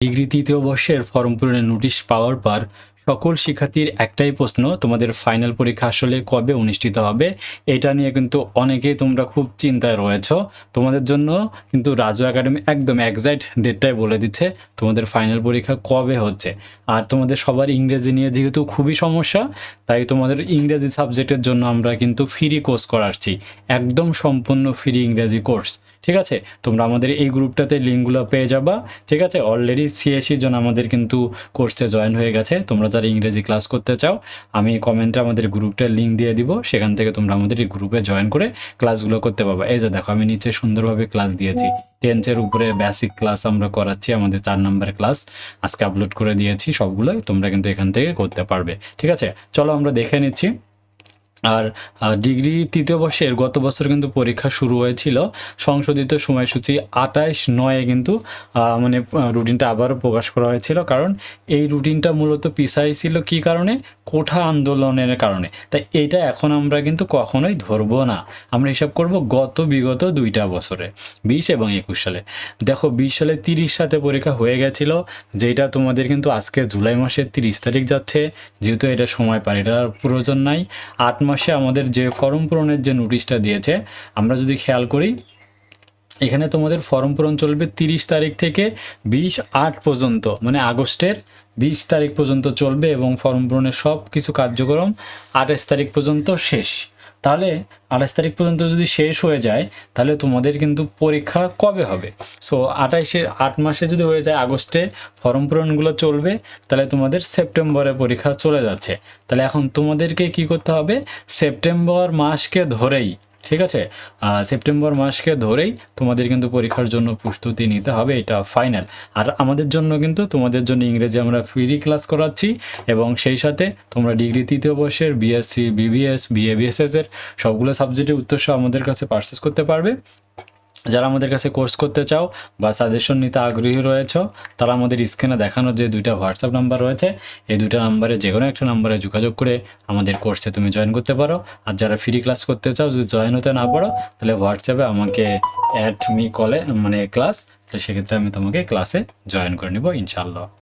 Degree তৃতীয় বর্ষের form পূরণের নোটিশ পাওয়ার পর সকল শিক্ষার্থীর একটাই প্রশ্ন, তোমাদের ফাইনাল পরীক্ষা আসলে কবে অনুষ্ঠিত হবে? এটা নিয়ে কিন্তু অনেকেই তোমরা খুব চিন্তায় রয়েছো। তোমাদের জন্য কিন্তু রাজু একাডেমি একদম একজ্যাক্ট ডেটটাই বলে দিচ্ছে, তোমাদের ফাইনাল পরীক্ষা কবে হচ্ছে। আর তোমাদের সবার ইংরেজি নিয়ে যেহেতু খুবই সমস্যা, তাই তোমাদের ইংরেজি সাবজেক্টের জন্য আমরা কিন্তু ফ্রি কোর্স করাচ্ছি। একদম সম্পূর্ণ ফ্রি ইংরেজি কোর্স ঠিক আছে? তোমরা আমাদের এই গ্রুপটাতে লিঙ্কগুলো পেয়ে যাবা, ঠিক আছে? অলরেডি সিএসি জন আমাদের কিন্তু কোর্সে জয়েন হয়ে গেছে, তোমরা যারা ইংরেজি ক্লাস করতে চাও, আমি কমেন্টে আমাদের গ্রুপটার লিঙ্ক দিয়ে দিব, সেখান থেকে তোমরা আমাদের এই গ্রুপে জয়েন করে ক্লাসগুলো করতে পারব। এই যে দেখো, আমি নিচে সুন্দরভাবে ক্লাস দিয়েছি। টেন্সের উপরে বেসিক ক্লাস আমরা করাচ্ছি, আমাদের চার নাম্বার ক্লাস আজকে আপলোড করে দিয়েছি সবগুলো তোমরা কিন্তু এখান থেকে করতে পারবে। ঠিক আছে? চলো আমরা দেখে নিচ্ছি। আর ডিগ্রি তৃতীয় বর্ষের গত বছর কিন্তু পরীক্ষা শুরু হয়েছিল। সংশোধিত সময়সূচি আঠাইশ নয়ে কিন্তু মানে রুটিনটা আবারও প্রকাশ করা হয়েছিল। কারণ এই রুটিনটা মূলত পিছাই ছিল কী কারণে? কোঠা আন্দোলনের কারণে। তাই এটা এখন আমরা কিন্তু কখনোই ধরবো না। আমরা হিসাব করব গত বিগত দুইটা বছরে, বিশ এবং একুশ সালে। দেখো, বিশ সালে তিরিশ সাথে পরীক্ষা হয়ে গেছিল, যেটা তোমাদের কিন্তু আজকে জুলাই মাসের তিরিশ তারিখ যাচ্ছে। যেহেতু এটা সময় পার, এটার প্রয়োজন নাই। আট মাসে আমাদের যে ফর্ম পূরণের যে নোটিশটা দিয়েছে, আমরা যদি খেয়াল করি, এখানে তোমাদের ফর্ম পূরণ চলবে তিরিশ তারিখ থেকে বিশ আট পর্যন্ত মানে আগস্টের বিশ তারিখ পর্যন্ত চলবে এবং ফর্ম পূরণের সব কিছু কার্যক্রম আঠাশ তারিখ পর্যন্ত শেষ। তাহলে আঠাশ তারিখ পর্যন্ত যদি শেষ হয়ে যায়, তাহলে তোমাদের কিন্তু পরীক্ষা কবে হবে? সো আঠাইশে আট মাসে যদি হয়ে যায় আগস্টে ফর্ম পূরণগুলো চলবে, তাহলে তোমাদের সেপ্টেম্বরে পরীক্ষা চলে যাচ্ছে। তাহলে এখন তোমাদেরকে কি করতে হবে? সেপ্টেম্বর মাসকে ধরেই ঠিক আছে? সেপ্টেম্বর মাসকে ধরেই তোমাদের কিন্তু পরীক্ষার জন্য প্রস্তুতি নিতে হবে, এটা ফাইনাল আর আমাদের জন্য কিন্তু তোমাদের জন্য ইংরেজি আমরা ফ্রি ক্লাস করাচ্ছি এবং সেই সাথে তোমরা ডিগ্রি তৃতীয় বর্ষের বিএসসি বিবিএস বিএ বিএসএস এর সবগুলো সাবজেক্টের উত্তরসহ আমাদের কাছে পার্সেস করতে পারবে। যারা আমাদের কাছে কোর্স করতে চাও বা সাজেশন নিতে আগ্রহী রয়েছ, তারা আমাদের স্ক্রিনে দেখানো যে দুইটা হোয়াটসঅ্যাপ নাম্বার রয়েছে, এই দুইটা নাম্বারে যে কোনো একটা নাম্বারে যোগাযোগ করে আমাদের কোর্সে তুমি জয়েন করতে পারো। আর যারা ফ্রি ক্লাস করতে চাও, যদি জয়েন হতে না পারো, তাহলে হোয়াটসঅ্যাপে আমাকে অ্যাড মি কলে মানে ক্লাস তো সেক্ষেত্রে আমি তোমাকে ক্লাসে জয়েন করে নেব ইনশাল্লাহ